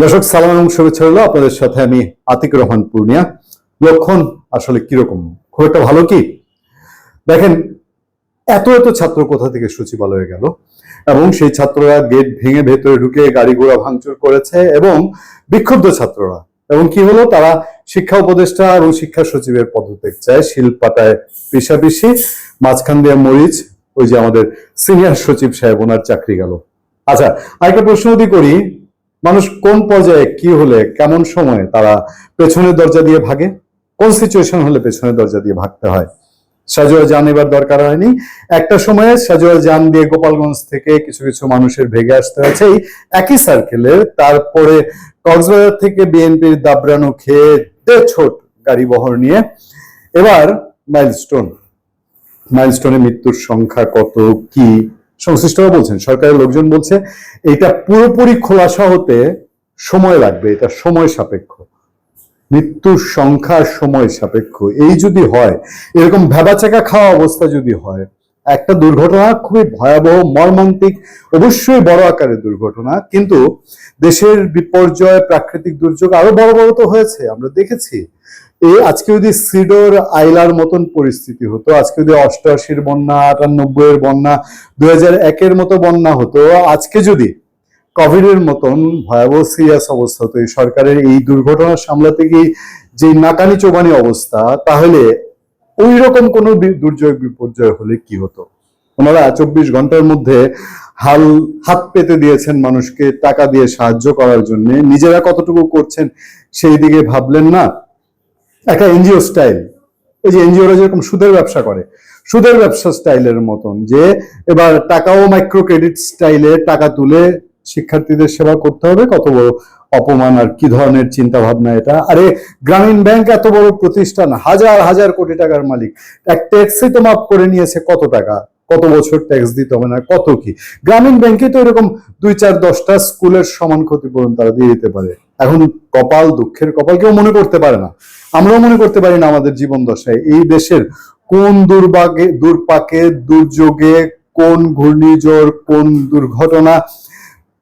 দর্শক, সালাম এবং শুভেচ্ছা হলো আপনাদের সাথে আমি আতিক রহমান পূর্ণিয়া। লক্ষণ আসলে কীরকম? খুব একটা ভালো কি? দেখেন, এত এত ছাত্র কোথা থেকে সচিবালয়ে গেল? এবং সেই ছাত্ররা গেট ভেঙে ভেতরে ঢুকে গাড়ি ঘোড়া ভাঙচুর করেছে এবং বিক্ষুব্ধ ছাত্ররা। এবং কি হলো? তারা শিক্ষা উপদেষ্টা এবং শিক্ষা সচিবের পদত্যাগ চায়। শিলপাতায় পিসাপিসি, মাঝখান দিয়ে মরিচ, ওই যে আমাদের সিনিয়র সচিব সাহেব, ওনার চাকরি গেল। আচ্ছা আরেকটা প্রশ্ন যদি করি মানুষ কোন পর্যায়ে কি হলে, কেমন সময়ে তারা পেছনের দরজা দিয়ে ভাগে? কোন সিচুয়েশন হলে পেছনের দরজা দিয়ে ভাগতে হয়? সাজোয়া যান এবার দরকার হয়নি। একটা সময়ে সাজোয়া যান দিয়ে গোপালগঞ্জ থেকে কিছু কিছু মানুষের ভেগে আসতে হয়েছে এই একই সার্কেলে তারপরে কক্সবাজার থেকে বিএনপির দাবরানো খেয়ে দে ছোট গাড়ি বহর নিয়ে এবার মাইলস্টোন মাইলস্টোনে মৃত্যুর সংখ্যা কত, কি সংশ্লিষ্টরা বলছেন, সরকারের লোকজন বলছে, এটা পুরোপুরি খোলাসা হতে সময় লাগবে, এটা সময় সাপেক্ষ। মৃত্যুর সংখ্যা সময় সাপেক্ষ। এই যদি হয়, এরকম ভেবাচাকা খাওয়া অবস্থা যদি হয়, একটা দুর্ঘটনা খুবই ভয়াবহ, মর্মান্তিক, অবশ্যই বড় আকারের দুর্ঘটনা, কিন্তু দেশের বিপর্যয়, প্রাকৃতিক দুর্যোগ আরও বড় বড় তো হয়েছে, আমরা দেখেছি। এই আজকে যদি সিডোর আইলার মতন পরিস্থিতি হতো, আজকে যদি অষ্টআশির বন্যা আটানব্বই এর বন্যা দুই হাজার একের মতো বন্যা হতো, আজকে যদি কোভিডের মতন ভয়াবহ সিরিয়াস অবস্থা হতো, এই সরকারের এই দুর্ঘটনা সামলাতে গিয়ে যে নাকানি চোবানি অবস্থা, তাহলে ওই রকম কোনো দুর্যোগ বিপর্যয় হলে কি হতো? ওনারা চব্বিশ ঘণ্টার মধ্যে হাল, হাত পেতে দিয়েছেন মানুষকে টাকা দিয়ে সাহায্য করার জন্য। নিজেরা কতটুকু করছেন সেই দিকে ভাবলেন না। একটা এনজিও স্টাইল। এই যে এনজিওরা যেরকম সুদের ব্যবসা করে, সুদের ব্যবসা স্টাইলের মতন যে এবার টাকাও মাইক্রো ক্রেডিট স্টাইলে টাকা তুলে শিক্ষার্থীদের সেবা করতে হবে, কত বড় অপমান আর কি ধরনের চিন্তা ভাবনা এটা। আরে গ্রামীণ ব্যাংক এত বড় প্রতিষ্ঠান, হাজার হাজার কোটি টাকার মালিক, এক ট্যাক্সি তো মাফ করে নিয়েছে কত টাকা। কত বছর ট্যাক্স দিতে হবে না, কত কি? গ্রামীণ ব্যাংকে তো এরকম দুই চার দশটা স্কুলের সমান ক্ষতিপূরণ তারা দিয়ে দিতে পারে। এখন কপাল দুঃখের কপাল, কেউ মনে করতে পারে না। আমরাও মনে করতে পারি না আমাদের জীবন দশায় এই দেশের কোন দুর্ভাগে, দুর্পাকে, দুর্যোগে, কোন ঘূর্ণিঝড়, কোন দুর্ঘটনা,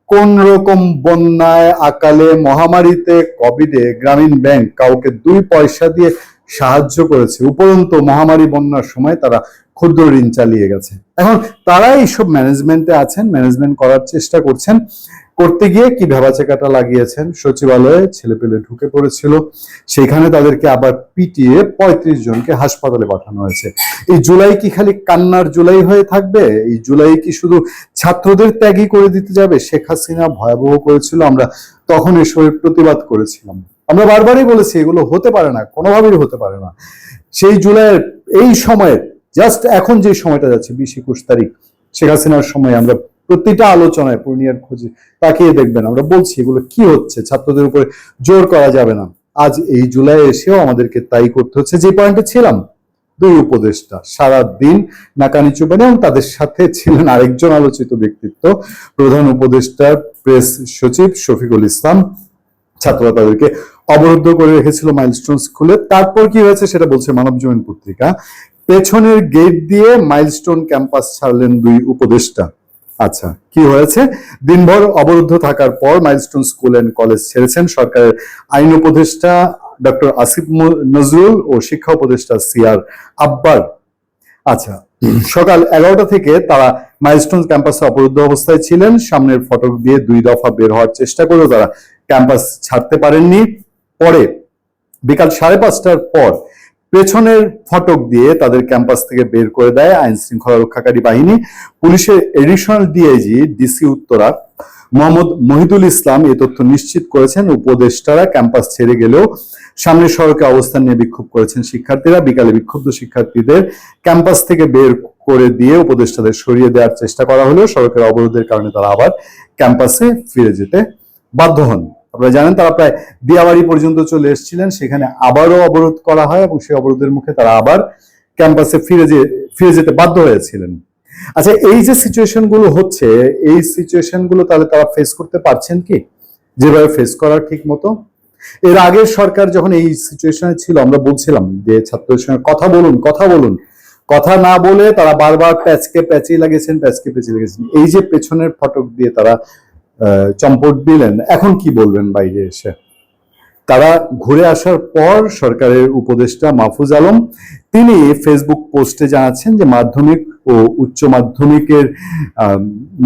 কোন রকম বন্যায়, আকালে, মহামারীতে, কোভিডে গ্রামীণ ব্যাংক কাউকে দুই পয়সা দিয়ে সাহায্য করেছে। উপরন্ত মহামারী, বন্যার সময় তারা ক্ষুদ্র ঋণ চালিয়ে গেছে। এখন তারা এইসব ম্যানেজমেন্টে আছেন ম্যানেজমেন্ট করার চেষ্টা করছেন। করতে গিয়ে কি ভেবাচাকাটা লাগিয়েছেন? সচিবালয়ে ছেলেপেলে ঢুকে পড়েছিল। সেখানে তাদেরকে আবার পিটিয়ে পঁয়ত্রিশ জনকে হাসপাতালে পাঠানো হয়েছে। এই জুলাই কি খালি কান্নার জুলাই হয়ে থাকবে? এই জুলাই কি শুধু ছাত্রদের ত্যাগই করে দিতে যাবে? শেখ হাসিনা ভয়াবহ করেছিল। আমরা তখন এসবের প্রতিবাদ করেছিলাম। আমরা বারবারই বলেছি, এগুলো হতে পারে না, কোনোভাবেই হতে পারে না। সেই জুলাইয়ের এই সময়ে জাস্ট এখন যে সময়টা যাচ্ছে, বিশ একুশ তারিখ, শেখ হাসিনার সময় আমরা প্রতিটা আলোচনায় পূর্ণিয়ার খোঁজে তাকিয়ে দেখবেন, আমরা বলছি এগুলো কি হচ্ছে, ছাত্রদের উপরে জোর করা যাবে না। আজ এই জুলাই এসেও আমাদেরকে তাই করতে হচ্ছে, যে পয়েন্টে ছিলাম। দুই উপদেষ্টা সারা দিন নাকানি চুবানি এবং তাদের সাথে ছিলেন আরেকজন আলোচিত ব্যক্তিত্ব, প্রধান উপদেষ্টা, প্রেস সচিব শফিকুল ইসলাম। ছাত্ররা তাদেরকে অবরুদ্ধ করে রেখেছিল মাইলস্টোন স্কুলে তারপর কি হয়েছে সেটা বলছে মানব জীবন পত্রিকা। পেছনের গেট দিয়ে মাইলস্টোন ক্যাম্পাস ছাড়লেন দুই উপদেষ্টা। আচ্ছা কি হয়েছে? দিনভর অবরুদ্ধ থাকার পর মাইলস্টোন স্কুল এন্ড কলেজ ছেড়েছেন সরকারের আইন উপদেষ্টা ডক্টর আসিফ নজরুল ও শিক্ষা উপদেষ্টা সিআর আব্বার আচ্ছা সকাল এগারোটা থেকে তারা মাইলস্টোন ক্যাম্পাসে অবরুদ্ধ অবস্থায় ছিলেন। সামনের ফটক দিয়ে দুই দফা বের হওয়ার চেষ্টা করেও তারা ক্যাম্পাস ছাড়তে পারেননি। পরে বিকাল সাড়ে পাঁচটার পর পেছনের ফটক দিয়ে তাদের ক্যাম্পাস থেকে বের করে দেয় আইন শৃঙ্খলা রক্ষাকারী বাহিনী। পুলিশের additional DIG DC Uttara, Mohammad Mohidul Islam এ তথ্য নিশ্চিত করেছেন। উপদেষ্টারা ক্যাম্পাস ছেড়ে গেলেও সামনের সড়কে অবস্থান নিয়ে বিক্ষোভ করেছেন শিক্ষার্থীরা। বিকালে বিক্ষুব্ধ শিক্ষার্থীদের ক্যাম্পাস থেকে বের করে দিয়ে উপদেষ্টাদের সরিয়ে দেওয়ার চেষ্টা করা হলেও সড়কের অবরোধের কারণে তারা আবার ক্যাম্পাসে ফিরে যেতে বাধ্য হন। আপনারা জানেন তারা প্রায় দিয়াবাড়ি পর্যন্ত চলে এসেছিলেন। সেখানে আবারও অবরোধ করা হয় এবং সেই অবরোধের মুখে তারা আবার ক্যাম্পাসে ফিরে যে, ফিরে যেতে বাধ্য হয়েছিলেন। আচ্ছা এই যে সিচুয়েশনগুলো হচ্ছে, এই সিচুয়েশনগুলো তাহলে তারা ফেস করতে পারছেন কি? যেভাবে ফেস করার ঠিক মতো? এর আগের সরকার যখন এই সিচুয়েশনে ছিল, আমরা বলছিলাম যে ছাত্রদের সঙ্গে কথা বলুন কথা বলুন। কথা না বলে তারা বারবার প্যাচকে প্যাচি লাগিয়েছেন, প্যাচকে প্যাচি লাগিয়েছেন। এই যে পেছনের ফটক দিয়ে তারা চম্পট দিলেন। এখন কি বলবেন বাইরে এসে? তারা ঘুরে আসার পর সরকারের উপদেষ্টা মাহফুজ আলম, তিনি ফেসবুক পোস্টে জানাচ্ছেন যে মাধ্যমিক ও উচ্চ মাধ্যমিকের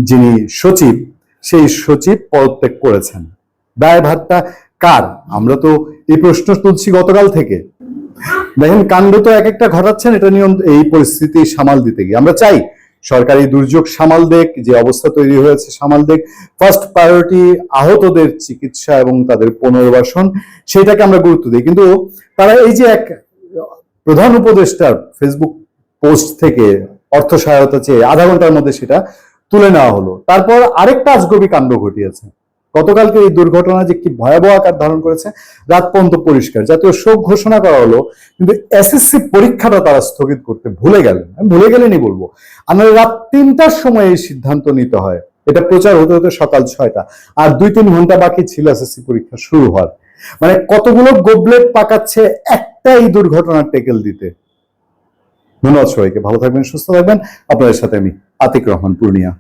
যিনি সচিব, সেই সচিব পদত্যাগ করেছেন। দায়ভারটা কার? আমরা তো এই প্রশ্ন তুলছি গতকাল থেকে। দেখেন, কাণ্ড তো এক একটা ঘটাচ্ছেন, এটা নিয়ন্ত্রণ এই পরিস্থিতি সামাল দিতে গিয়ে। আমরা চাই সরকারি দুর্যোগ সামাল দেখ যে অবস্থা তৈরি হয়েছে সামাল দেখ ফার্স্ট প্রায়োরিটি আহতদের চিকিৎসা এবং তাদের পুনর্বাসন, সেটাকে আমরা গুরুত্ব দিই। কিন্তু তারা এই যে এক প্রধান উপদেষ্টার ফেসবুক পোস্ট থেকে অর্থ সহায়তা চেয়ে আধা ঘণ্টার মধ্যে সেটা তুলে নেওয়া হলো। তারপর আরেকটা আজগবি কাণ্ড ঘটিয়েছে। গতকালকে এই দুর্ঘটনা যে কি ভয়াবহ আকার ধারণ করেছে, রাত পর্যন্ত পরিষ্কার। জাতীয় শোক ঘোষণা করা হলো, কিন্তু এসএসসি পরীক্ষাটা তারা স্থগিত করতে ভুলে গেলেন। আমি ভুলে গেলেনই বলব। আমরা রাত তিনটার সময় এই সিদ্ধান্ত নিতে হয়। এটা প্রচার হতে হতে সকাল ছয়টা। আর দুই তিন ঘণ্টা বাকি ছিল এসএসসি পরীক্ষা শুরু হওয়ার। মানে কতগুলো গোবলেট পাকাচ্ছে, একটাই দুর্ঘটনার টেকেল দিতে। ধন্যবাদ সবাইকে। ভালো থাকবেন, সুস্থ থাকবেন। আপনাদের সাথে আমি আতিক রহমান, পূর্ণিয়া।